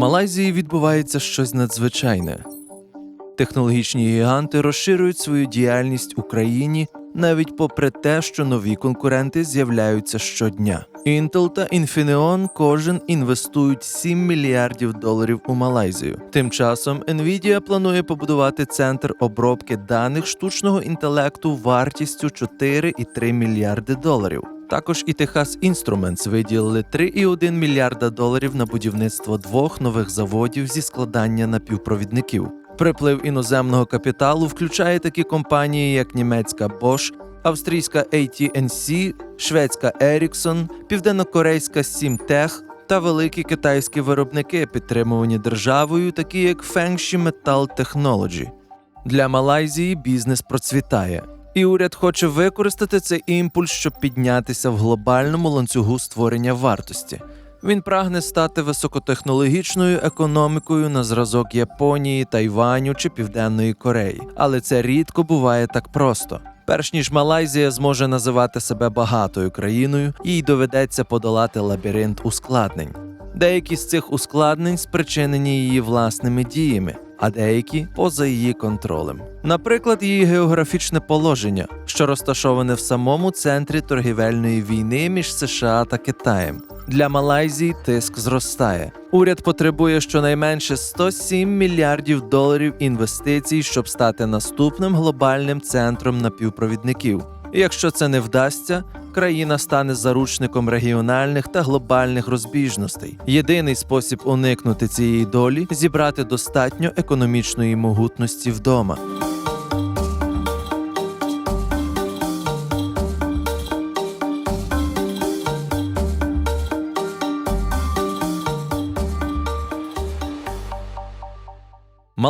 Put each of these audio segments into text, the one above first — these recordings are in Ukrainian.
Малайзії відбувається щось надзвичайне. Технологічні гіганти розширюють свою діяльність у країні навіть попри те, що нові конкуренти з'являються щодня. Intel та Infineon кожен інвестують 7 мільярдів доларів у Малайзію. Тим часом Nvidia планує побудувати центр обробки даних штучного інтелекту вартістю 4,3 мільярди доларів. Також і Техас Instruments виділили 3,1 мільярда доларів на будівництво двох нових заводів зі складання напівпровідників. Приплив іноземного капіталу включає такі компанії, як німецька Bosch, австрійська AT&C, шведська Ericsson, південнокорейська Simtech та великі китайські виробники, підтримувані державою, такі як Fengxi Metal Technology. Для Малайзії бізнес процвітає. І уряд хоче використати цей імпульс, щоб піднятися в глобальному ланцюгу створення вартості. Він прагне стати високотехнологічною економікою на зразок Японії, Тайваню чи Південної Кореї, але це рідко буває так просто. Перш ніж Малайзія зможе називати себе багатою країною, їй доведеться подолати лабіринт ускладнень. Деякі з цих ускладнень спричинені її власними діями, а деякі поза її контролем. Наприклад, її географічне положення, що розташоване в самому центрі торгівельної війни між США та Китаєм. Для Малайзії тиск зростає. Уряд потребує щонайменше 107 мільярдів доларів інвестицій, щоб стати наступним глобальним центром напівпровідників. І якщо це не вдасться, країна стане заручником регіональних та глобальних розбіжностей. Єдиний спосіб уникнути цієї долі зібрати достатньо економічної могутності вдома.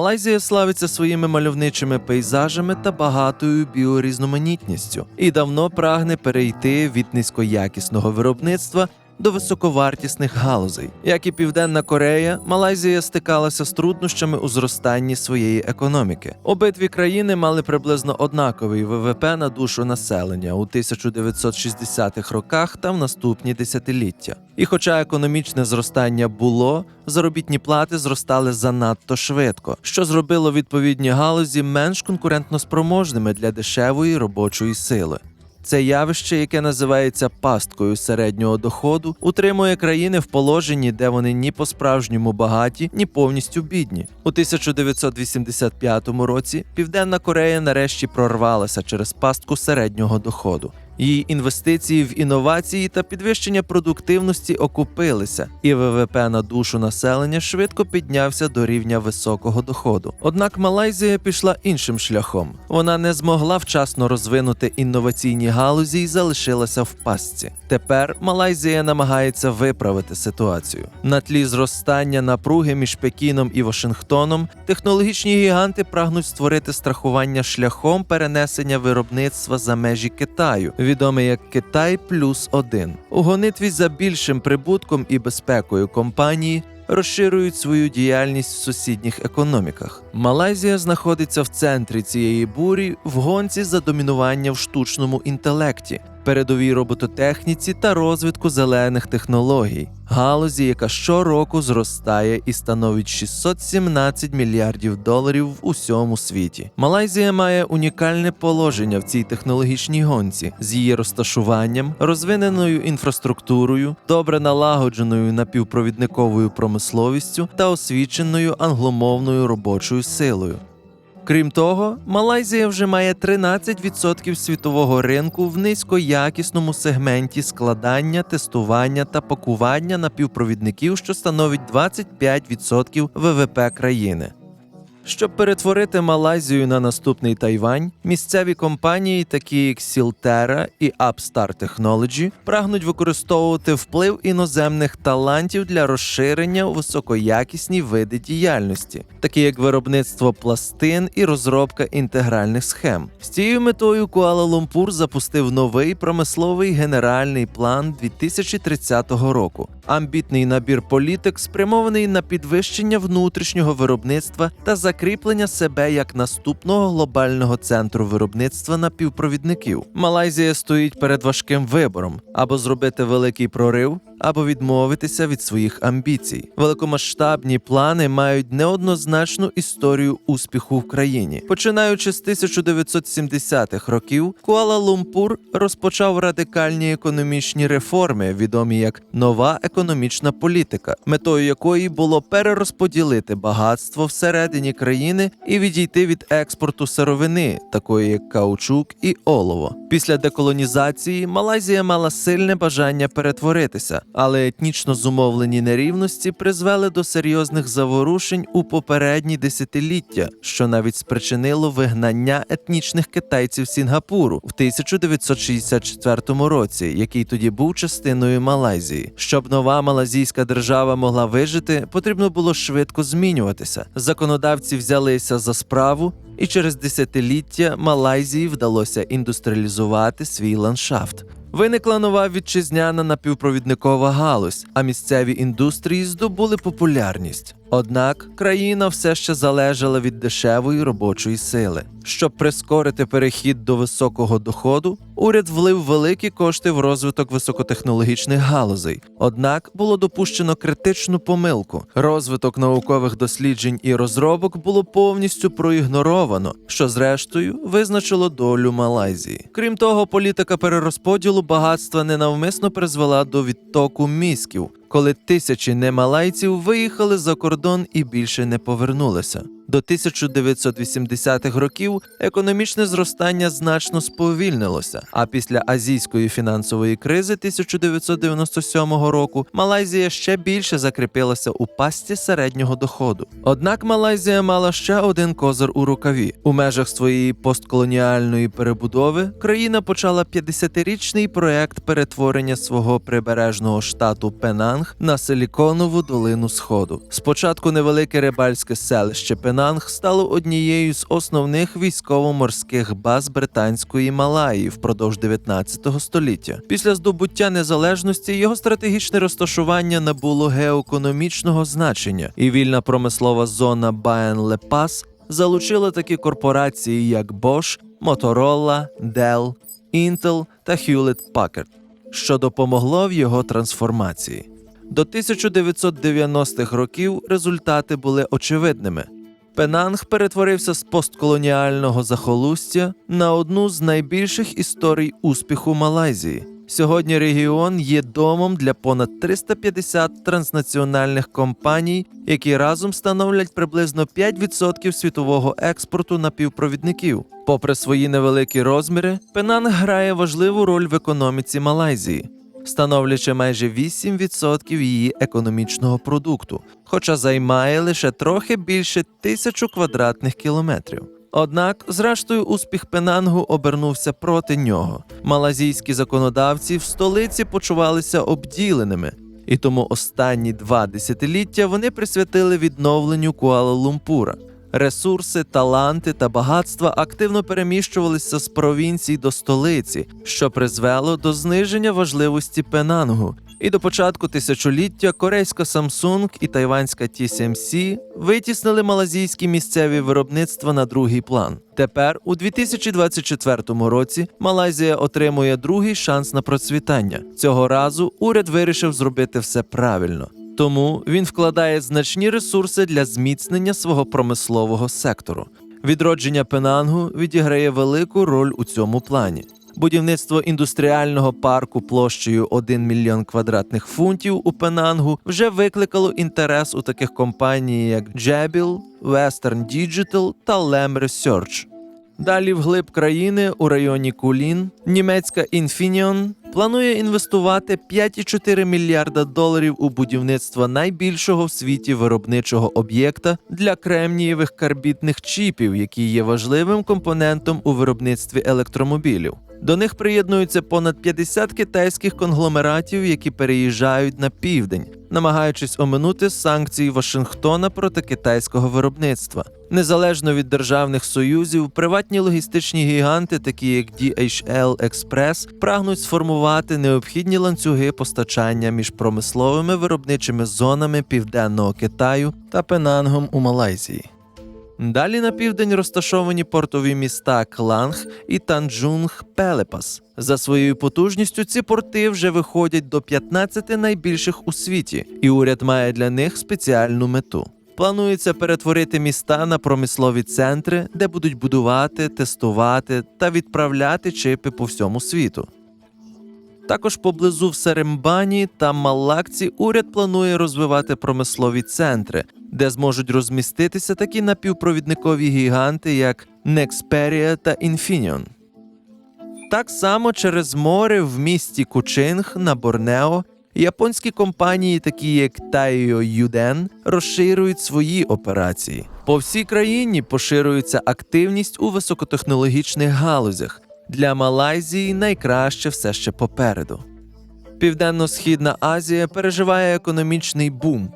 Малайзія славиться своїми мальовничими пейзажами та багатою біорізноманітністю. І давно прагне перейти від низькоякісного виробництва до високовартісних галузей. Як і Південна Корея, Малайзія стикалася з труднощами у зростанні своєї економіки. Обидві країни мали приблизно однаковий ВВП на душу населення у 1960-х роках та в наступні десятиліття. І хоча економічне зростання було, заробітні плати зростали занадто швидко, що зробило відповідні галузі менш конкурентноспроможними для дешевої робочої сили. Це явище, яке називається пасткою середнього доходу, утримує країни в положенні, де вони ні по-справжньому багаті, ні повністю бідні. У 1985 році Південна Корея нарешті прорвалася через пастку середнього доходу. Її інвестиції в інновації та підвищення продуктивності окупилися, і ВВП на душу населення швидко піднявся до рівня високого доходу. Однак Малайзія пішла іншим шляхом. Вона не змогла вчасно розвинути інноваційні галузі і залишилася в пастці. Тепер Малайзія намагається виправити ситуацію. На тлі зростання напруги між Пекіном і Вашингтоном технологічні гіганти прагнуть створити страхування шляхом перенесення виробництва за межі Китаю відомий як Китай плюс один. У гонитві за більшим прибутком і безпекою компанії розширюють свою діяльність в сусідніх економіках. Малайзія знаходиться в центрі цієї бурі в гонці за домінування в штучному інтелекті, передовій робототехніці та розвитку зелених технологій, галузі, яка щороку зростає і становить 617 мільярдів доларів в усьому світі. Малайзія має унікальне положення в цій технологічній гонці з її розташуванням, розвиненою інфраструктурою, добре налагодженою напівпровідниковою промисловістю та освіченою англомовною робочою силою. Крім того, Малайзія вже має 13% світового ринку в низькоякісному сегменті складання, тестування та пакування напівпровідників, що становить 25% ВВП країни. Щоб перетворити Малайзію на наступний Тайвань, місцеві компанії, такі як Сілтера і Upstart Technology, прагнуть використовувати вплив іноземних талантів для розширення у високоякісні види діяльності, такі як виробництво пластин і розробка інтегральних схем. З цією метою Куала-Лумпур запустив новий промисловий генеральний план 2030 року. Амбітний набір політик спрямований на підвищення внутрішнього виробництва та закріплення себе як наступного глобального центру виробництва напівпровідників. Малайзія стоїть перед важким вибором або зробити великий прорив, або відмовитися від своїх амбіцій. Великомасштабні плани мають неоднозначну історію успіху в країні. Починаючи з 1970-х років, Куала-Лумпур розпочав радикальні економічні реформи, відомі як нова економічна політика, метою якої було перерозподілити багатство всередині країни і відійти від експорту сировини, такої як каучук і олово. Після деколонізації Малайзія мала сильне бажання перетворитися, але етнічно зумовлені нерівності призвели до серйозних заворушень у попередні десятиліття, що навіть спричинило вигнання етнічних китайців Сінгапуру в 1964 році, який тоді був частиною Малайзії. Щоб нова малазійська держава могла вижити, потрібно було швидко змінюватися. Законодавці взялися за справу. І через десятиліття Малайзії вдалося індустріалізувати свій ландшафт. Виникла нова вітчизняна напівпровідникова галузь, а місцеві індустрії здобули популярність. Однак країна все ще залежала від дешевої робочої сили. Щоб прискорити перехід до високого доходу, уряд влив великі кошти в розвиток високотехнологічних галузей. Однак було допущено критичну помилку. Розвиток наукових досліджень і розробок було повністю проігноровано, що зрештою визначило долю Малайзії. Крім того, політика перерозподілу багатства ненавмисно призвела до відтоку мізків, коли тисячі немалайців виїхали за кордон і більше не повернулися. До 1980-х років економічне зростання значно сповільнилося. А після азійської фінансової кризи 1997 року Малайзія ще більше закріпилася у пасті середнього доходу. Однак Малайзія мала ще один козир у рукаві. У межах своєї постколоніальної перебудови країна почала 50-річний проект перетворення свого прибережного штату Пенанг на силіконову долину Сходу. Спочатку невелике рибальське селище Пенанг стало однією з основних військово-морських баз британської Малаї впродовж 19 століття. Після здобуття незалежності його стратегічне розташування набуло геоекономічного значення, і вільна промислова зона Баен-Лепас залучила такі корпорації, як Bosch, Motorola, Dell, Intel та Hewlett-Packard, що допомогло в його трансформації. До 1990-х років результати були очевидними. Пенанг перетворився з постколоніального захолустя на одну з найбільших історій успіху Малайзії. Сьогодні регіон є домом для понад 350 транснаціональних компаній, які разом становлять приблизно 5% світового експорту напівпровідників. Попри свої невеликі розміри, Пенанг грає важливу роль в економіці Малайзії становлячи майже 8% її економічного продукту, хоча займає лише трохи більше тисячу квадратних кілометрів. Однак, зрештою, успіх Пенангу обернувся проти нього. Малазійські законодавці в столиці почувалися обділеними, і тому останні два десятиліття вони присвятили відновленню Куала-Лумпура. Ресурси, таланти та багатства активно переміщувалися з провінцій до столиці, що призвело до зниження важливості Пенангу. І до початку тисячоліття корейська Samsung і тайванська TSMC витіснили малазійські місцеві виробництва на другий план. Тепер, у 2024 році, Малайзія отримує другий шанс на процвітання. Цього разу уряд вирішив зробити все правильно. Тому він вкладає значні ресурси для зміцнення свого промислового сектору. Відродження Пенангу відіграє велику роль у цьому плані. Будівництво індустріального парку площею 1 мільйон квадратних фунтів у Пенангу вже викликало інтерес у таких компаній, як Jabil, Western Digital та Lem Research. Далі вглиб країни у районі Кулін німецька Infineon планує інвестувати 5,4 мільярда доларів у будівництво найбільшого в світі виробничого об'єкта для кремнієвих карбітних чіпів, які є важливим компонентом у виробництві електромобілів. До них приєднуються понад 50 китайських конгломератів, які переїжджають на південь, намагаючись оминути санкції Вашингтона проти китайського виробництва. Незалежно від державних союзів, приватні логістичні гіганти, такі як DHL Express, прагнуть сформувати необхідні ланцюги постачання між промисловими виробничими зонами південного Китаю та Пенангом у Малайзії. Далі на південь розташовані портові міста Кланг і Танджунг Пелепас. За своєю потужністю ці порти вже виходять до 15 найбільших у світі, і уряд має для них спеціальну мету. Планується перетворити міста на промислові центри, де будуть будувати, тестувати та відправляти чипи по всьому світу. Також поблизу в Серембані та Малакці уряд планує розвивати промислові центри, де зможуть розміститися такі напівпровідникові гіганти, як Nexperia та Infineon. Так само через море в місті Кучинг на Борнео японські компанії, такі як Taiyo Юден, розширюють свої операції. По всій країні поширюється активність у високотехнологічних галузях. Для Малайзії найкраще все ще попереду. Південно-східна Азія переживає економічний бум.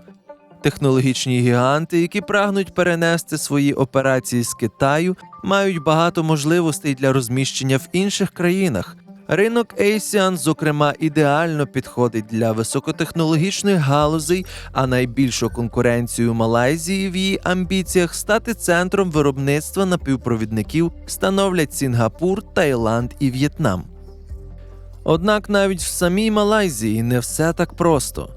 Технологічні гіганти, які прагнуть перенести свої операції з Китаю, мають багато можливостей для розміщення в інших країнах. Ринок ASEAN, зокрема, ідеально підходить для високотехнологічних галузей, а найбільшу конкуренцію Малайзії в її амбіціях стати центром виробництва напівпровідників становлять Сінгапур, Таїланд і В'єтнам. Однак навіть в самій Малайзії не все так просто.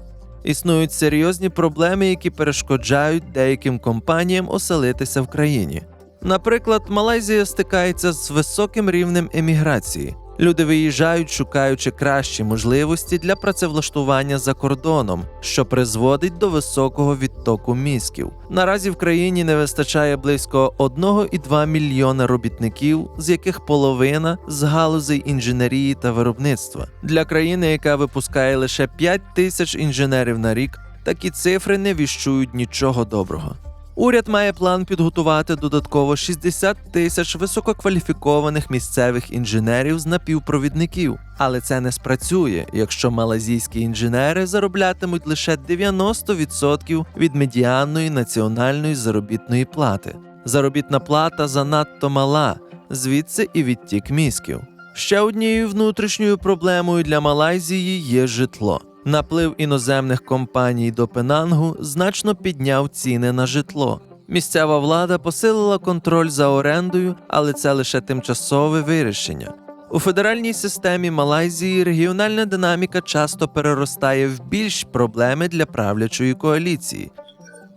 Існують серйозні проблеми, які перешкоджають деяким компаніям оселитися в країні. Наприклад, Малайзія стикається з високим рівнем еміграції. Люди виїжджають, шукаючи кращі можливості для працевлаштування за кордоном, що призводить до високого відтоку мізків. Наразі в країні не вистачає близько 1,2 мільйона робітників, з яких половина з галузей інженерії та виробництва. Для країни, яка випускає лише 5 тисяч інженерів на рік, такі цифри не віщують нічого доброго. Уряд має план підготувати додатково 60 тисяч висококваліфікованих місцевих інженерів з напівпровідників, але це не спрацює, якщо малазійські інженери зароблятимуть лише 90% від медіанної національної заробітної плати. Заробітна плата занадто мала, звідси і відтік мізків. Ще однією внутрішньою проблемою для Малайзії є житло. Наплив іноземних компаній до Пенангу значно підняв ціни на житло. Місцева влада посилила контроль за орендою, але це лише тимчасове вирішення. У федеральній системі Малайзії регіональна динаміка часто переростає в більш проблеми для правлячої коаліції.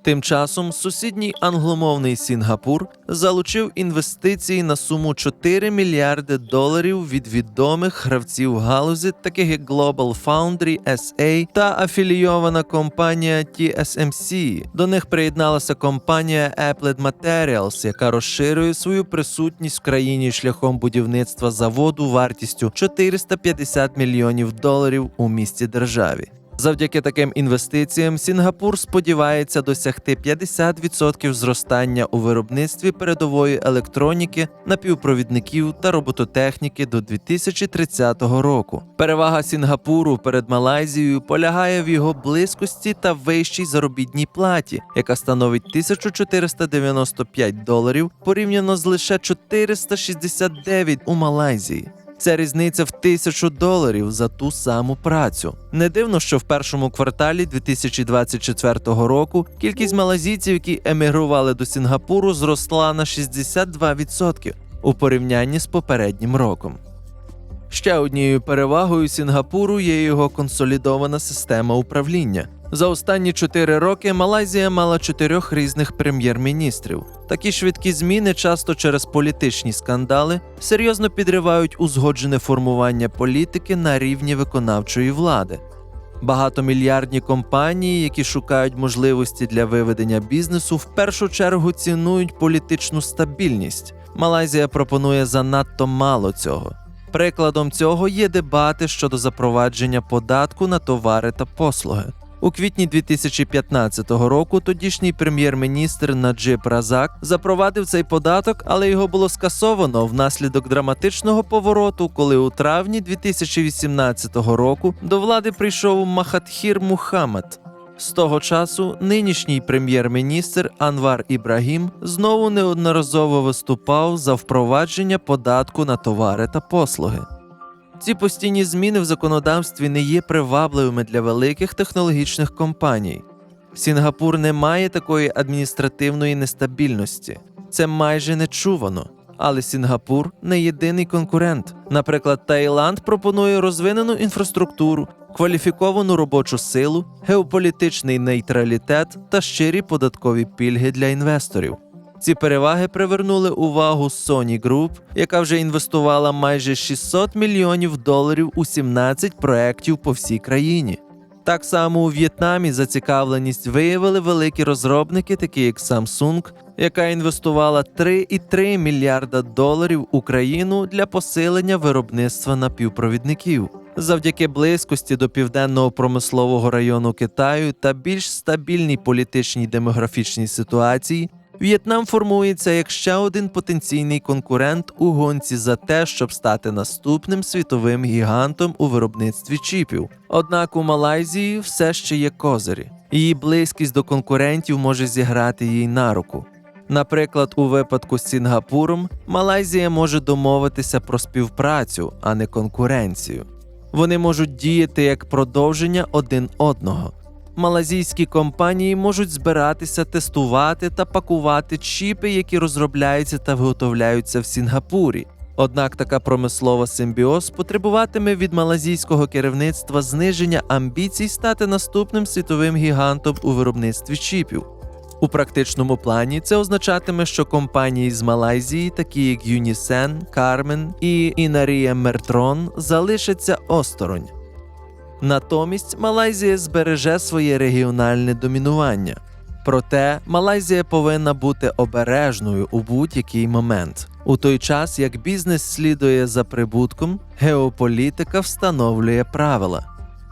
Тим часом сусідній англомовний Сінгапур залучив інвестиції на суму 4 мільярди доларів від відомих гравців галузі, таких як Global Foundry SA та афілійована компанія TSMC. До них приєдналася компанія Applied Materials, яка розширює свою присутність в країні шляхом будівництва заводу вартістю 450 мільйонів доларів у місті державі. Завдяки таким інвестиціям Сінгапур сподівається досягти 50% зростання у виробництві передової електроніки, напівпровідників та робототехніки до 2030 року. Перевага Сінгапуру перед Малайзією полягає в його близькості та вищій заробітній платі, яка становить 1495 доларів порівняно з лише 469 у Малайзії. Це різниця в тисячу доларів за ту саму працю. Не дивно, що в першому кварталі 2024 року кількість малазійців, які емігрували до Сінгапуру, зросла на 62% у порівнянні з попереднім роком. Ще однією перевагою Сінгапуру є його консолідована система управління. За останні чотири роки Малайзія мала чотирьох різних прем'єр-міністрів. Такі швидкі зміни, часто через політичні скандали, серйозно підривають узгоджене формування політики на рівні виконавчої влади. Багатомільярдні компанії, які шукають можливості для виведення бізнесу, в першу чергу цінують політичну стабільність. Малайзія пропонує занадто мало цього. Прикладом цього є дебати щодо запровадження податку на товари та послуги. У квітні 2015 року тодішній прем'єр-міністр Наджиб Разак запровадив цей податок, але його було скасовано внаслідок драматичного повороту, коли у травні 2018 року до влади прийшов Махатхір Мухаммад. З того часу нинішній прем'єр-міністр Анвар Ібрагім знову неодноразово виступав за впровадження податку на товари та послуги. Ці постійні зміни в законодавстві не є привабливими для великих технологічних компаній. Сінгапур не має такої адміністративної нестабільності. це майже нечувано. Але Сінгапур не єдиний конкурент. Наприклад, Таїланд пропонує розвинену інфраструктуру, кваліфіковану робочу силу, геополітичний нейтралітет та щирі податкові пільги для інвесторів. Ці переваги привернули увагу Sony Group, яка вже інвестувала майже 600 мільйонів доларів у 17 проєктів по всій країні. Так само у В'єтнамі зацікавленість виявили великі розробники, такі як Samsung, яка інвестувала 3,3 мільярда доларів у країну для посилення виробництва напівпровідників. Завдяки близькості до південного промислового району Китаю та більш стабільній політичній демографічній ситуації, В'єтнам формується як ще один потенційний конкурент у гонці за те, щоб стати наступним світовим гігантом у виробництві чіпів. Однак у Малайзії все ще є козирі. Її близькість до конкурентів може зіграти їй на руку. Наприклад, у випадку з Сінгапуром Малайзія може домовитися про співпрацю, а не конкуренцію. Вони можуть діяти як продовження один одного. Малазійські компанії можуть збиратися тестувати та пакувати чіпи, які розробляються та виготовляються в Сінгапурі. Однак така промислова симбіоз потребуватиме від малазійського керівництва зниження амбіцій стати наступним світовим гігантом у виробництві чіпів. У практичному плані це означатиме, що компанії з Малайзії, такі як Юнісен, Кармен і Інарія Мертрон, залишаться осторонь. Натомість Малайзія збереже своє регіональне домінування. Проте Малайзія повинна бути обережною у будь-який момент. У той час, як бізнес слідує за прибутком, геополітика встановлює правила.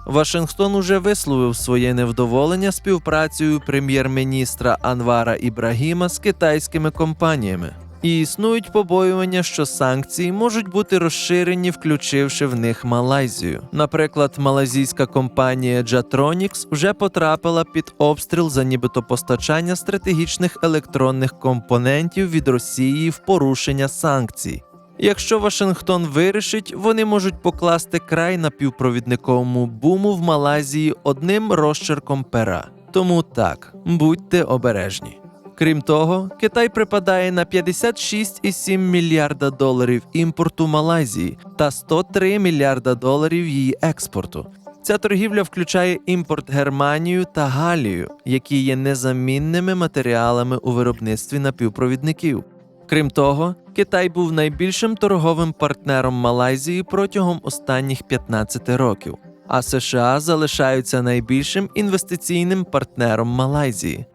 Вашингтон уже висловив своє невдоволення співпрацею прем'єр-міністра Анвара Ібрагіма з китайськими компаніями. І існують побоювання, що санкції можуть бути розширені, включивши в них Малайзію. Наприклад, малазійська компанія Jatronics вже потрапила під обстріл за нібито постачання стратегічних електронних компонентів від Росії в порушення санкцій. Якщо Вашингтон вирішить, вони можуть покласти край напівпровідниковому буму в Малайзії одним розчерком пера. Тому так, будьте обережні. Крім того, Китай припадає на 56,7 мільярда доларів імпорту Малайзії та 103 мільярда доларів її експорту. Ця торгівля включає імпорт Германію та Галію, які є незамінними матеріалами у виробництві напівпровідників. Крім того, Китай був найбільшим торговим партнером Малайзії протягом останніх 15 років, а США залишаються найбільшим інвестиційним партнером Малайзії.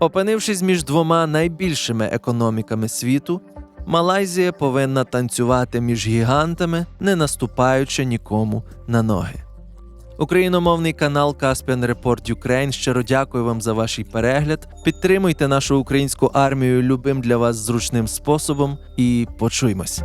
Опинившись між двома найбільшими економіками світу, Малайзія повинна танцювати між гігантами, не наступаючи нікому на ноги. Україномовний канал Caspian Report Ukraine щиро дякую вам за ваш перегляд. Підтримуйте нашу українську армію любим для вас зручним способом і почуймось.